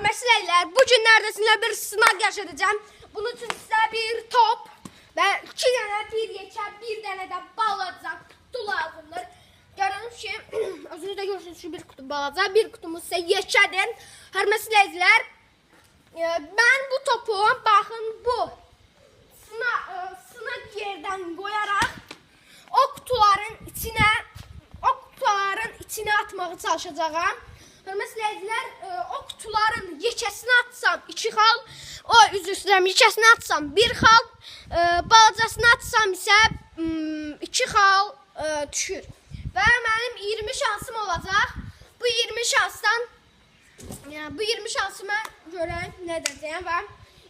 Hörmətli bu günlərdə sizinlə bir sınaq yaşadacağım. Bunun üçün sizə bir top və iki dənə bir yekə, bir dənə də balaca kutu lazımdır. Gördüyünüz ki, özünüz də görürsünüz ki, bir kutu balaca, bir kutumuz isə yekədir. Hörmətli izləyicilər, e, mən bu topu, baxın bu sına, e, sınaq yerdən qoyaraq o kutuların içinə o kutuların içinə atmağa çalışacağam. Hörmətli izləyicilər, e, o kutuların yekəsini atsam 2 xal, o üzr istəyirəm, yekəsini atsam 1 xal, e, balacasını atsam isə 2 xal e, düşür. Və mənim 20 şansım olacaq. Bu 20 şansdan yəni bu 20 şansıma görə nə edəcəyəm və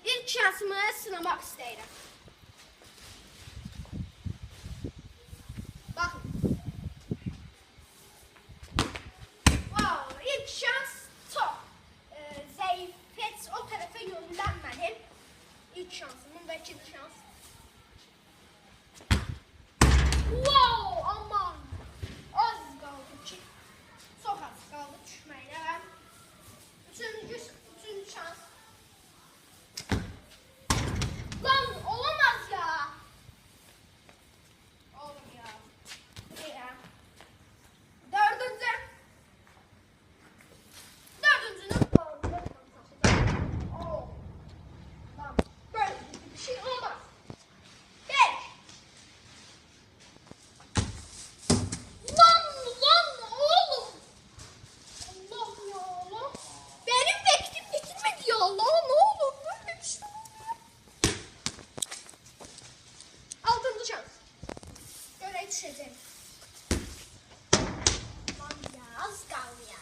ilk şansımı sınamaq istəyirəm. Tarafa yönlenmedim. İlk şansımın ve ikinci şans. Wow, aman. Az kaldı ki. Çok az kaldı düşmeyle ben. Üçüncü, üçüncü şans. Lan olamaz ya. Oğlum ya. Ne ya? Dördüncü. Dördüncünün bağlı. Oo. Lan böyle bir şey olmaz. Beş. Lan lan oğlum. Allah ya Allah. Benim beklim bitirmedi ya Allah. Ne olur böyle bir şey olmaz. Altıncı şans. Düşeceğim. Lan ya az kaldı ya.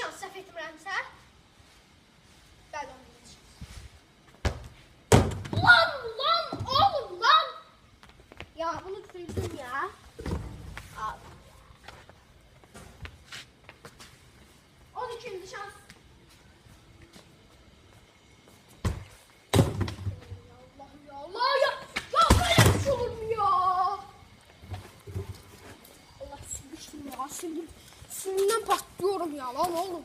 chance, ça fait tomber la patlıyorum ya lan oğlum.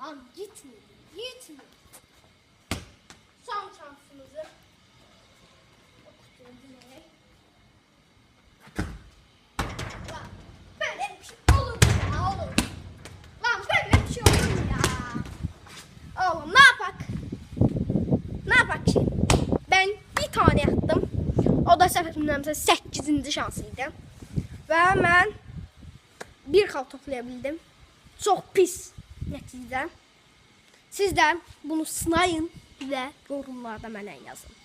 Lan gitmedi, gitmedi. Son şansımızı. O kutuya. Lan böyle bir şey ya olur. Lan böyle bir şey ya. Oğlum ne yapak? Ne yapak? Ben bir tane yaptım. O da seferimden 8. şansıydı. Ve ben bir kal toplayabildim. Çok pis nəticə. Siz də bunu sınayın və yorumlarda mənə yazın.